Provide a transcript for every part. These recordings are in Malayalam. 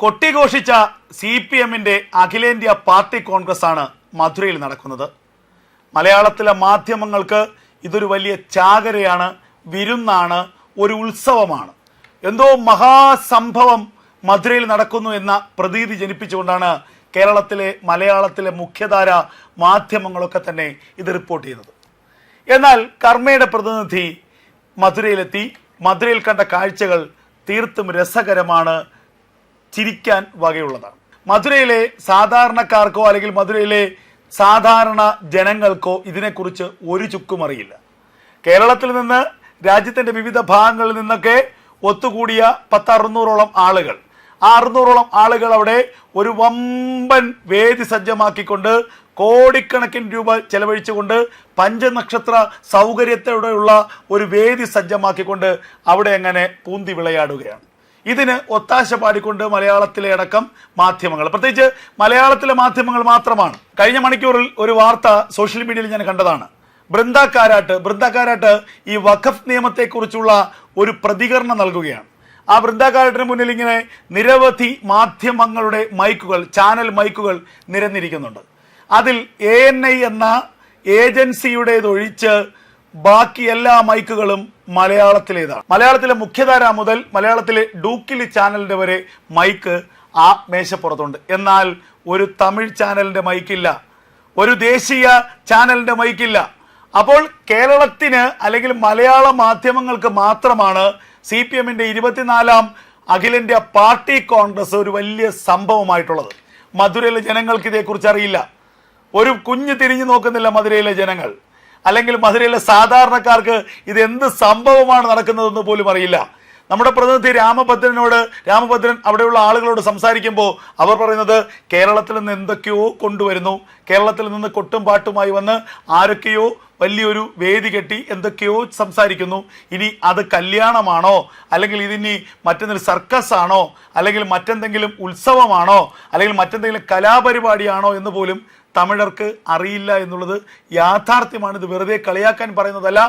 കൊട്ടിഘോഷിച്ച സി പി എമ്മിന്റെ അഖിലേന്ത്യാ പാർട്ടി കോൺഗ്രസ് ആണ് മധുരയിൽ നടക്കുന്നത്. മലയാളത്തിലെ മാധ്യമങ്ങൾക്ക് ഇതൊരു വലിയ ചാകരയാണ് വിരുന്നാണ് ഒരു ഉത്സവമാണ്. എന്തോ മഹാസംഭവം മധുരയിൽ നടക്കുന്നു എന്ന പ്രതീതി ജനിപ്പിച്ചുകൊണ്ടാണ് കേരളത്തിലെ മലയാളത്തിലെ മുഖ്യധാര മാധ്യമങ്ങളൊക്കെ തന്നെ ഇത് റിപ്പോർട്ട് ചെയ്യുന്നത് എന്നാൽ കർമ്മയുടെ പ്രതിനിധി മധുരയിലെത്തി. മധുരയിൽ കണ്ട കാഴ്ചകൾ തീർത്തും രസകരമാണ് ചിരിക്കാൻ വകയുള്ളതാണ്. മധുരയിലെ സാധാരണക്കാർക്കോ അല്ലെങ്കിൽ മധുരയിലെ സാധാരണ ജനങ്ങൾക്കോ ഇതിനെക്കുറിച്ച് ഒരു ചുക്കും അറിയില്ല. കേരളത്തിൽ നിന്ന് രാജ്യത്തിന്റെ വിവിധ ഭാഗങ്ങളിൽ നിന്നൊക്കെ ഒത്തുകൂടിയ പത്തറുന്നൂറോളം ആളുകൾ. ആ അറുന്നൂറോളം ആളുകൾ അവിടെ ഒരു വമ്പൻ വേദി സജ്ജമാക്കിക്കൊണ്ട് കോടിക്കണക്കിന് രൂപ ചെലവഴിച്ചുകൊണ്ട് പഞ്ചനക്ഷത്ര സൗകര്യത്തോടെയുള്ള ഒരു വേദി സജ്ജമാക്കിക്കൊണ്ട് അവിടെ അങ്ങനെ പൂന്തി വിളയാടുകയാണ്. ഇതിന് ഒത്താശ പാടിക്കൊണ്ട് മലയാളത്തിലെ അടക്കം മാധ്യമങ്ങൾ. പ്രത്യേകിച്ച് മലയാളത്തിലെ മാധ്യമങ്ങൾ മാത്രമാണ്. കഴിഞ്ഞ മണിക്കൂറിൽ ഒരു വാർത്ത സോഷ്യൽ മീഡിയയിൽ ഞാൻ കണ്ടതാണ്. ബൃന്ദ കാരാട്ട് ബൃന്ദ കാരാട്ട് ഈ വഖഫ് നിയമത്തെക്കുറിച്ചുള്ള ഒരു പ്രതികരണം നൽകുകയാണ്. ആ ബൃന്ദ മുന്നിൽ ഇങ്ങനെ നിരവധി മാധ്യമങ്ങളുടെ മൈക്കുകൾ ചാനൽ മൈക്കുകൾ നിരന്നിരിക്കുന്നുണ്ട്. അതിൽ എ എൻ ഐ എന്ന ഏജൻസിയുടേതൊഴിച്ച് ബാക്കി എല്ലാ മൈക്കുകളും മലയാളത്തിലേതാണ്. മലയാളത്തിലെ മുഖ്യധാര മുതൽ മലയാളത്തിലെ ഡൂക്കിലി ചാനലിന്റെ വരെ മൈക്ക് ആ മേശപ്പുറത്തുണ്ട്. എന്നാൽ ഒരു തമിഴ് ചാനലിന്റെ മൈക്കില്ല. ഒരു ദേശീയ ചാനലിന്റെ മൈക്കില്ല. അപ്പോൾ കേരളത്തിന് അല്ലെങ്കിൽ മലയാള മാധ്യമങ്ങൾക്ക് മാത്രമാണ് സി പി എമ്മിന്റെ ഇരുപത്തിനാലാം അഖിലേന്ത്യാ പാർട്ടി കോൺഗ്രസ് ഒരു വലിയ സംഭവമായിട്ടുള്ളത്. മധുരയിലെ ജനങ്ങൾക്ക് ഇതേക്കുറിച്ച് അറിയില്ല. ഒരു കുഞ്ഞ് തിരിഞ്ഞു നോക്കുന്നില്ല മധുരയിലെ ജനങ്ങൾ. അല്ലെങ്കിൽ മധുരയിലെ സാധാരണക്കാർക്ക് ഇത് എന്ത് സംഭവമാണ് നടക്കുന്നതെന്ന് പോലും അറിയില്ല. നമ്മുടെ പ്രതിനിധി രാമഭദ്രനോട് രാമഭദ്രൻ അവിടെയുള്ള ആളുകളോട് സംസാരിക്കുമ്പോൾ അവർ പറയുന്നത് കേരളത്തിൽ നിന്ന് എന്തൊക്കെയോ കൊണ്ടുവരുന്നു. കേരളത്തിൽ നിന്ന് കൊട്ടും പാട്ടുമായി വന്ന് ആരൊക്കെയോ വലിയൊരു വേദി കെട്ടി എന്തൊക്കെയോ സംസാരിക്കുന്നു. ഇനി അത് കല്യാണമാണോ? അല്ലെങ്കിൽ ഇതിനി മറ്റെന്തെങ്കിലും സർക്കസ് ആണോ? അല്ലെങ്കിൽ മറ്റെന്തെങ്കിലും ഉത്സവമാണോ? അല്ലെങ്കിൽ മറ്റെന്തെങ്കിലും കലാപരിപാടിയാണോ എന്ന് പോലും തമിഴർക്ക് അറിയില്ല എന്നുള്ളത് യാഥാർത്ഥ്യമാണ്. ഇത് വെറുതെ കളിയാക്കാൻ പറയുന്നതല്ല.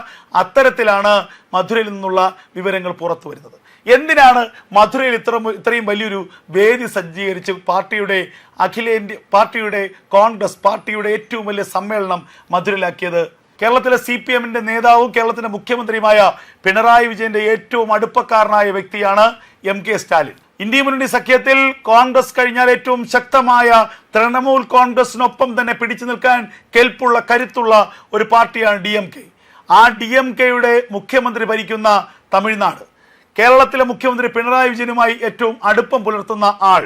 അത്തരത്തിലാണ് മധുരയിൽ നിന്നുള്ള വിവരങ്ങൾ പുറത്തു വരുന്നത്. എന്തിനാണ് മധുരയിൽ ഇത്ര ഇത്രയും വലിയൊരു വേദി സജ്ജീകരിച്ച് പാർട്ടിയുടെ അഖിലേന്ത്യ പാർട്ടിയുടെ കോൺഗ്രസ് പാർട്ടിയുടെ ഏറ്റവും വലിയ സമ്മേളനം മധുരയിലാക്കിയത്? കേരളത്തിലെ സി പി എമ്മിന്റെ നേതാവും കേരളത്തിന്റെ മുഖ്യമന്ത്രിയുമായ പിണറായി വിജയന്റെ ഏറ്റവും അടുപ്പക്കാരനായ വ്യക്തിയാണ് എം കെ സ്റ്റാലിൻ. ഇന്ത്യ മുന്നണി സഖ്യത്തിൽ കോൺഗ്രസ് കഴിഞ്ഞാൽ ഏറ്റവും ശക്തമായ തൃണമൂൽ കോൺഗ്രസിനൊപ്പം തന്നെ പിടിച്ചു നിൽക്കാൻ കെൽപ്പുള്ള കരുത്തുള്ള ഒരു പാർട്ടിയാണ് ഡി എം കെ. ആ ഡി എം കെയുടെ മുഖ്യമന്ത്രി ഭരിക്കുന്ന തമിഴ്നാട്. കേരളത്തിലെ മുഖ്യമന്ത്രി പിണറായി വിജയനുമായി ഏറ്റവും അടുപ്പം പുലർത്തുന്ന ആൾ.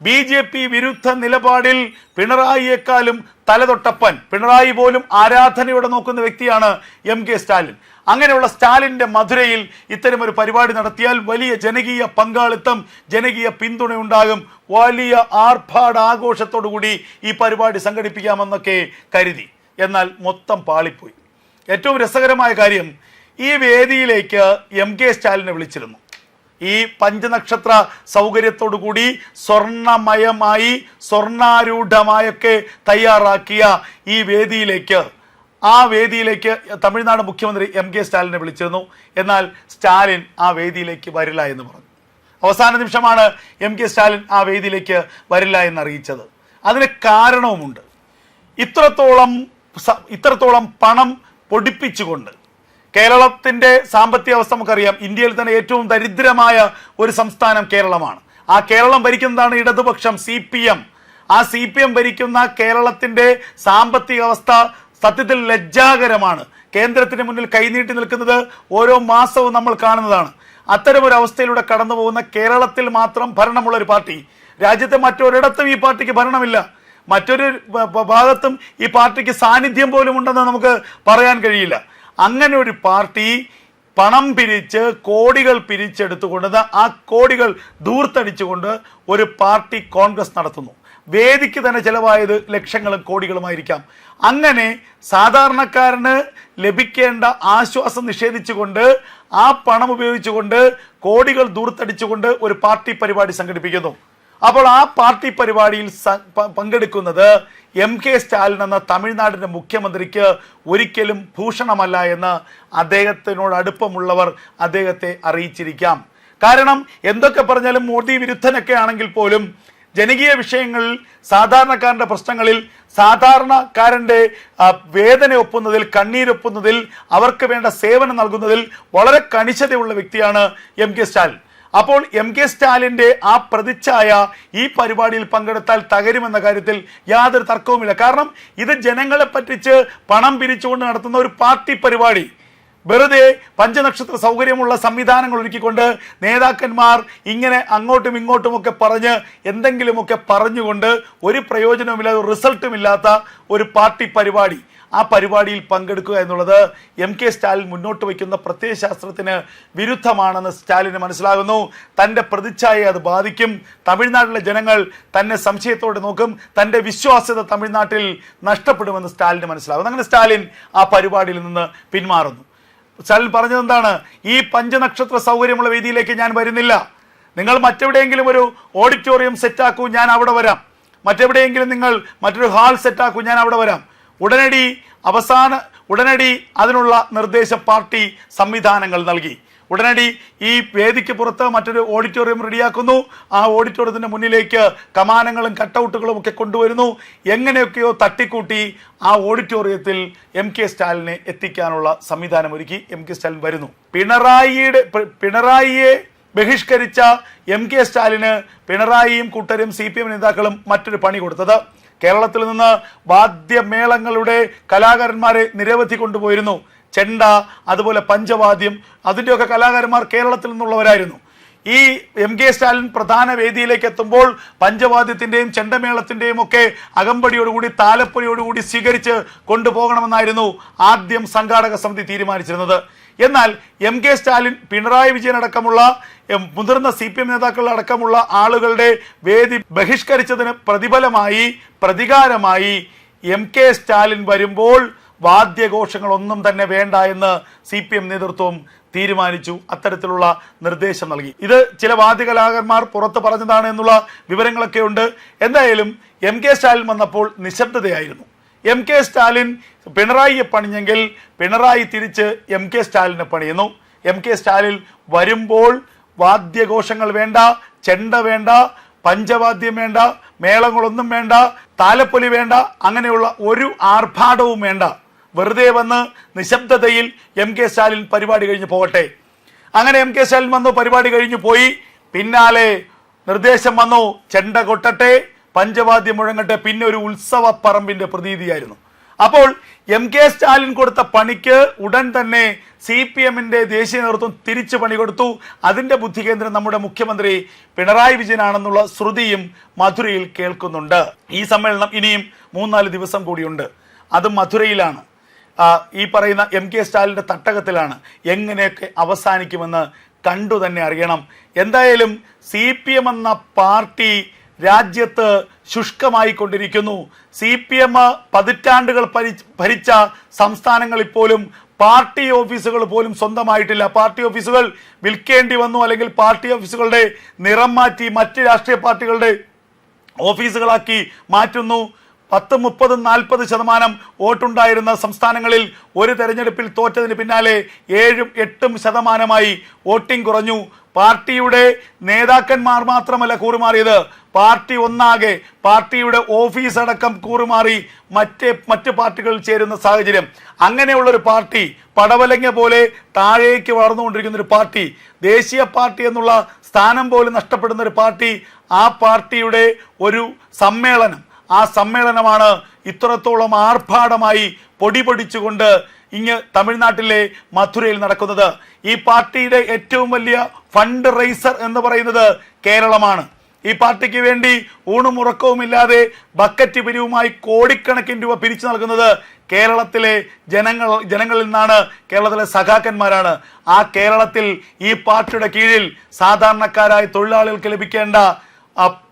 ബി ജെ പി വിരുദ്ധ നിലപാടിൽ പിണറായിയെക്കാളും തലതൊട്ടപ്പൻ പിണറായി പോലും ആരാധനയോടെ നോക്കുന്ന വ്യക്തിയാണ് എം കെ സ്റ്റാലിൻ. അങ്ങനെയുള്ള സ്റ്റാലിന്റെ മധുരയിൽ ഇത്തരമൊരു പരിപാടി നടത്തിയാൽ വലിയ ജനകീയ പങ്കാളിത്തം ജനകീയ പിന്തുണ ഉണ്ടാകും വലിയ ആർഭാട ആഘോഷത്തോടുകൂടി ഈ പരിപാടി സംഘടിപ്പിക്കാമെന്നൊക്കെ കരുതി. എന്നാൽ മൊത്തം പാളിപ്പോയി. ഏറ്റവും രസകരമായ കാര്യം ഈ വേദിയിലേക്ക് എം കെ സ്റ്റാലിനെ വിളിച്ചിരുന്നു. ഈ പഞ്ചനക്ഷത്ര സൗകര്യത്തോടു കൂടി സ്വർണമയമായി സ്വർണാരൂഢമായൊക്കെ തയ്യാറാക്കിയ ഈ വേദിയിലേക്ക് ആ വേദിയിലേക്ക് തമിഴ്നാട് മുഖ്യമന്ത്രി എം കെ സ്റ്റാലിനെ വിളിച്ചിരുന്നു. എന്നാൽ സ്റ്റാലിൻ ആ വേദിയിലേക്ക് വരില്ല എന്ന് പറഞ്ഞു. അവസാന നിമിഷമാണ് എം കെ സ്റ്റാലിൻ ആ വേദിയിലേക്ക് വരില്ല എന്ന് അറിയിച്ചത്. അതിന് കാരണവുമുണ്ട്. ഇത്രത്തോളം ഇത്രത്തോളം പണം പൊടിപ്പിച്ചുകൊണ്ട് കേരളത്തിന്റെ സാമ്പത്തിക അവസ്ഥ നമുക്കറിയാം. ഇന്ത്യയിൽ തന്നെ ഏറ്റവും ദരിദ്രമായ ഒരു സംസ്ഥാനം കേരളമാണ്. ആ കേരളം ഭരിക്കുന്നതാണ് ഇടതുപക്ഷം സി പി എം. ആ സി പി എം ഭരിക്കുന്ന കേരളത്തിന്റെ സാമ്പത്തിക അവസ്ഥ സത്യത്തിൽ ലജ്ജാകരമാണ്. കേന്ദ്രത്തിന് മുന്നിൽ കൈനീട്ടി നിൽക്കുന്നത് ഓരോ മാസവും നമ്മൾ കാണുന്നതാണ്. അത്തരമൊരു അവസ്ഥയിലൂടെ കടന്നു പോകുന്ന കേരളത്തിൽ മാത്രം ഭരണമുള്ള ഒരു പാർട്ടി. രാജ്യത്തെ മറ്റൊരിടത്തും ഈ പാർട്ടിക്ക് ഭരണമില്ല. മറ്റൊരു ഭാഗത്തും ഈ പാർട്ടിക്ക് സാന്നിധ്യം പോലും ഉണ്ടെന്ന് നമുക്ക് പറയാൻ കഴിയില്ല. അങ്ങനെ ഒരു പാർട്ടി പണം പിരിച്ച് കോടികൾ പിരിച്ചെടുത്തുകൊണ്ട് ആ കോടികൾ ദൂർത്തടിച്ചുകൊണ്ട് ഒരു പാർട്ടി കോൺഗ്രസ് നടത്തുന്നു. വേദിക്ക് തന്നെ ചിലവായത് ലക്ഷങ്ങളും കോടികളുമായിരിക്കാം. അങ്ങനെ സാധാരണക്കാരന് ലഭിക്കേണ്ട ആശ്വാസം നിഷേധിച്ചുകൊണ്ട് ആ പണം ഉപയോഗിച്ചുകൊണ്ട് കോടികൾ ദൂർത്തടിച്ചുകൊണ്ട് ഒരു പാർട്ടി പരിപാടി സംഘടിപ്പിക്കുന്നു. അപ്പോൾ ആ പാർട്ടി പരിപാടിയിൽ പങ്കെടുക്കുന്നത് എം കെ സ്റ്റാലിൻ എന്ന തമിഴ്നാടിന്റെ മുഖ്യമന്ത്രിക്ക് ഒരിക്കലും ഭൂഷണമല്ല എന്ന് അദ്ദേഹത്തിനോട് അടുപ്പമുള്ളവർ അദ്ദേഹത്തെ അറിയിച്ചിരിക്കാം. കാരണം എന്തൊക്കെ പറഞ്ഞാലും മോദി വിരുദ്ധനൊക്കെ ആണെങ്കിൽ പോലും ജനകീയ വിഷയങ്ങളിൽ സാധാരണക്കാരന്റെ പ്രശ്നങ്ങളിൽ സാധാരണക്കാരന്റെ വേദനയൊപ്പുന്നതിൽ കണ്ണീരൊപ്പുന്നതിൽ അവർക്ക് വേണ്ട സേവനം നൽകുന്നതിൽ വളരെ കണിശതയുള്ള വ്യക്തിയാണ് എം കെ സ്റ്റാലിൻ. അപ്പോൾ എം കെ സ്റ്റാലിന്റെ ആ പ്രതിച്ഛായ ഈ പരിപാടിയിൽ പങ്കെടുത്താൽ തകരുമെന്ന കാര്യത്തിൽ യാതൊരു തർക്കവുമില്ല. കാരണം ഇത് ജനങ്ങളെ പറ്റിച്ച് പണം പിരിച്ചുകൊണ്ട് നടത്തുന്ന ഒരു പാർട്ടി പരിപാടി. വെറുതെ പഞ്ചനക്ഷത്ര സൗകര്യമുള്ള സംവിധാനങ്ങൾ ഒരുക്കിക്കൊണ്ട് നേതാക്കന്മാർ ഇങ്ങനെ അങ്ങോട്ടും ഇങ്ങോട്ടും ഒക്കെ പറഞ്ഞ് എന്തെങ്കിലുമൊക്കെ പറഞ്ഞുകൊണ്ട് ഒരു പ്രയോജനവുമില്ലാതെ ഒരു റിസൾട്ടും ഇല്ലാത്ത ഒരു പാർട്ടി പരിപാടി. ആ പരിപാടിയിൽ പങ്കെടുക്കുക എന്നുള്ളത് എം കെ സ്റ്റാലിൻ മുന്നോട്ട് വയ്ക്കുന്ന പ്രത്യയശാസ്ത്രത്തിന് വിരുദ്ധമാണെന്ന് സ്റ്റാലിന് മനസ്സിലാകുന്നു. തന്റെ പ്രതിച്ഛായയെ അത് ബാധിക്കും. തമിഴ്നാട്ടിലെ ജനങ്ങൾ തന്നെ സംശയത്തോടെ നോക്കും. തന്റെ വിശ്വാസ്യത തമിഴ്നാട്ടിൽ നഷ്ടപ്പെടുമെന്ന് സ്റ്റാലിന് മനസ്സിലാകുന്നു. അങ്ങനെ സ്റ്റാലിൻ ആ പരിപാടിയിൽ നിന്ന് പിന്മാറുന്നു. സ്റ്റാലിൻ പറഞ്ഞത് എന്താണ് ഈ പഞ്ചനക്ഷത്ര സൗകര്യമുള്ള വേദിയിലേക്ക് ഞാൻ വരുന്നില്ല. നിങ്ങൾ മറ്റെവിടെയെങ്കിലും ഒരു ഓഡിറ്റോറിയം സെറ്റാക്കൂ ഞാൻ അവിടെ വരാം. മറ്റെവിടെയെങ്കിലും നിങ്ങൾ മറ്റൊരു ഹാൾ സെറ്റാക്കൂ ഞാൻ അവിടെ വരാം. ഉടനടി അവസാന ഉടനടി അതിനുള്ള നിർദ്ദേശ പാർട്ടി സംവിധാനങ്ങൾ നൽകി. ഉടനടി ഈ വേദിക്ക് പുറത്ത് മറ്റൊരു ഓഡിറ്റോറിയം റെഡിയാക്കുന്നു ആ ഓഡിറ്റോറിയത്തിന്റെ മുന്നിലേക്ക് കമാനങ്ങളും കട്ടൗട്ടുകളും ഒക്കെ കൊണ്ടുവരുന്നു. എങ്ങനെയൊക്കെയോ തട്ടിക്കൂട്ടി ആ ഓഡിറ്റോറിയത്തിൽ എം കെ സ്റ്റാലിനെ എത്തിക്കാനുള്ള സംവിധാനം ഒരുക്കി എം കെ സ്റ്റാലിൻ വരുന്നു. പിണറായിയുടെ പിണറായിയെ ബഹിഷ്കരിച്ച എം കെ സ്റ്റാലിന് പിണറായിയും കൂട്ടരും സി പി എം നേതാക്കളും മറ്റൊരു പണി കൊടുത്തത്. കേരളത്തിൽ നിന്ന് വാദ്യമേളങ്ങളുടെ കലാകാരന്മാരെ നിരവധി കൊണ്ടുപോയിരുന്നു. ചെണ്ട അതുപോലെ പഞ്ചവാദ്യം അതിന്റെയൊക്കെ കലാകാരന്മാർ കേരളത്തിൽ നിന്നുള്ളവരായിരുന്നു. ഈ എം കെ സ്റ്റാലിൻ പ്രധാന വേദിയിലേക്ക് എത്തുമ്പോൾ പഞ്ചവാദ്യത്തിന്റെയും ചെണ്ടമേളത്തിന്റെയും ഒക്കെ അകമ്പടിയോടുകൂടി താലപ്പൊലിയോടുകൂടി സ്വീകരിച്ച് കൊണ്ടുപോകണമെന്നായിരുന്നു ആദ്യം സംഘാടക സമിതി തീരുമാനിച്ചിരുന്നത്. എന്നാൽ എം കെ സ്റ്റാലിൻ പിണറായി വിജയൻ അടക്കമുള്ള മുതിർന്ന സി പി എം നേതാക്കൾ അടക്കമുള്ള ആളുകളുടെ വേദി ബഹിഷ്കരിച്ചതിന് പ്രതിഫലമായി പ്രതികാരമായി എം കെ സ്റ്റാലിൻ വരുമ്പോൾ വാദ്യഘോഷങ്ങളൊന്നും തന്നെ വേണ്ട എന്ന് സി പി എം നേതൃത്വം തീരുമാനിച്ചു. അത്തരത്തിലുള്ള നിർദ്ദേശം നൽകി. ഇത് ചില വാദ്യകലാകാരന്മാർ പുറത്ത് പറഞ്ഞതാണ് എന്നുള്ള വിവരങ്ങളൊക്കെ ഉണ്ട്. എന്തായാലും എം കെ സ്റ്റാലിൻ വന്നപ്പോൾ നിശബ്ദതയായിരുന്നു. എം കെ സ്റ്റാലിൻ പിണറായിയെ പണിഞ്ഞെങ്കിൽ പിണറായി തിരിച്ച് എം കെ സ്റ്റാലിനെ പണിയുന്നു. എം കെ സ്റ്റാലിൻ വരുമ്പോൾ വാദ്യഘോഷങ്ങൾ വേണ്ട ചെണ്ട വേണ്ട പഞ്ചവാദ്യം വേണ്ട മേളങ്ങളൊന്നും വേണ്ട താലപ്പൊലി വേണ്ട അങ്ങനെയുള്ള ഒരു ആർഭാടവും വേണ്ട. വെറുതെ വന്ന് നിശബ്ദതയിൽ എം കെ സ്റ്റാലിൻ പരിപാടി കഴിഞ്ഞ് പോകട്ടെ. അങ്ങനെ എം കെ സ്റ്റാലിൻ വന്നു പരിപാടി കഴിഞ്ഞു പോയി. പിന്നാലെ നിർദ്ദേശം വന്നു ചെണ്ട കൊട്ടട്ടെ പഞ്ചവാദ്യം മുഴങ്ങട്ടെ പിന്നെ ഒരു ഉത്സവ പറമ്പിന്റെ പ്രതീതിയായിരുന്നു. അപ്പോൾ എം കെ സ്റ്റാലിൻ കൊടുത്ത പണിക്ക് ഉടൻ തന്നെ സി പി എമ്മിന്റെ ദേശീയ നേതൃത്വം തിരിച്ചു പണി കൊടുത്തു. അതിന്റെ ബുദ്ധി കേന്ദ്രം നമ്മുടെ മുഖ്യമന്ത്രി പിണറായി വിജയനാണെന്നുള്ള ശ്രുതിയും മധുരയിൽ കേൾക്കുന്നുണ്ട്. ഈ സമ്മേളനം ഇനിയും മൂന്നാൽ ദിവസം കൂടിയുണ്ട്. അത് മധുരയിലാണ്. ഈ പറയുന്ന എം കെ സ്റ്റാലിന്റെ തട്ടകത്തിലാണ് എങ്ങനെയൊക്കെ അവസാനിക്കുമെന്ന് കണ്ടു തന്നെ അറിയണം. എന്തായാലും സി പി എം എന്ന പാർട്ടി രാജ്യത്ത് ശുഷ്കമായി കൊണ്ടിരിക്കുന്നു സി പി എം പതിറ്റാണ്ടുകൾ ഭരി- ഭരിച്ച സംസ്ഥാനങ്ങളിൽ പോലും പാർട്ടി ഓഫീസുകൾ പോലും സ്വന്തമായിട്ടില്ല. പാർട്ടി ഓഫീസുകൾ വിൽക്കേണ്ടി വന്നു അല്ലെങ്കിൽ പാർട്ടി ഓഫീസുകളുടെ നിറം മാറ്റി മറ്റ് രാഷ്ട്രീയ പാർട്ടികളുടെ ഓഫീസുകളാക്കി മാറ്റുന്നു. പത്ത് മുപ്പതും നാൽപ്പത് ശതമാനം വോട്ടുണ്ടായിരുന്ന സംസ്ഥാനങ്ങളിൽ ഒരു തെരഞ്ഞെടുപ്പിൽ തോറ്റതിന് പിന്നാലെ ഏഴും എട്ടും ശതമാനമായി വോട്ടിംഗ് കുറഞ്ഞു. പാർട്ടിയുടെ നേതാക്കന്മാർ മാത്രമല്ല കൂറുമാറിയത്. പാർട്ടി ഒന്നാകെ പാർട്ടിയുടെ ഓഫീസ് അടക്കം കൂറുമാറി മറ്റേ മറ്റ് പാർട്ടികളിൽ ചേരുന്ന സാഹചര്യം. അങ്ങനെയുള്ളൊരു പാർട്ടി പടവലങ്ങ പോലെ താഴേക്ക് വളർന്നുകൊണ്ടിരിക്കുന്ന ഒരു പാർട്ടി ദേശീയ പാർട്ടി എന്നുള്ള സ്ഥാനം പോലും നഷ്ടപ്പെടുന്ന ഒരു പാർട്ടി ആ പാർട്ടിയുടെ ഒരു സമ്മേളനം ആ സമ്മേളനമാണ് ഇത്രത്തോളം ആർഭാടമായി പൊടി പൊടിച്ചുകൊണ്ട് ഇങ്ങ് തമിഴ്നാട്ടിലെ മധുരയിൽ നടക്കുന്നത്. ഈ പാർട്ടിയുടെ ഏറ്റവും വലിയ ഫണ്ട് റൈസർ എന്ന് പറയുന്നത് കേരളമാണ്. ഈ പാർട്ടിക്ക് വേണ്ടി ഊണും ഉറക്കവുമില്ലാതെ ബക്കറ്റ് പിരിവുമായി കോടിക്കണക്കിന് രൂപ പിരിച്ചു നൽകുന്നത് കേരളത്തിലെ ജനങ്ങൾ ജനങ്ങളിൽ നിന്നാണ് കേരളത്തിലെ സഖാക്കന്മാരാണ്. ആ കേരളത്തിൽ ഈ പാർട്ടിയുടെ കീഴിൽ സാധാരണക്കാരായ തൊഴിലാളികൾക്ക് ലഭിക്കേണ്ട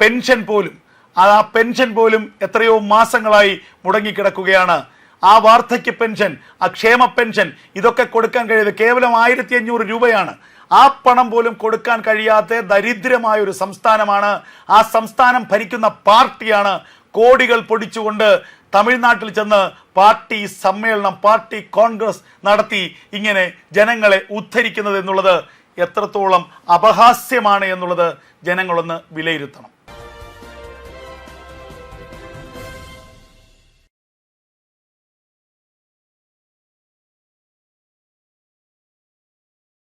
പെൻഷൻ പോലും ആ പെൻഷൻ പോലും എത്രയോ മാസങ്ങളായി മുടങ്ങിക്കിടക്കുകയാണ്. ആ വാർദ്ധക്യ പെൻഷൻ ആ ക്ഷേമ പെൻഷൻ ഇതൊക്കെ കൊടുക്കാൻ കഴിയുന്നത് കേവലം ആയിരത്തി അഞ്ഞൂറ് രൂപയാണ്. ആ പണം പോലും കൊടുക്കാൻ കഴിയാത്ത ദരിദ്രമായ ഒരു സംസ്ഥാനമാണ്. ആ സംസ്ഥാനം ഭരിക്കുന്ന പാർട്ടിയാണ് കോടികൾ പൊടിച്ചുകൊണ്ട് തമിഴ്നാട്ടിൽ ചെന്ന് പാർട്ടി സമ്മേളനം പാർട്ടി കോൺഗ്രസ് നടത്തി ഇങ്ങനെ ജനങ്ങളെ ഉദ്ധരിക്കുന്നത് എന്നുള്ളത് എത്രത്തോളം അപഹാസ്യമാണ് എന്നുള്ളത് ജനങ്ങളൊന്ന് വിലയിരുത്തണം.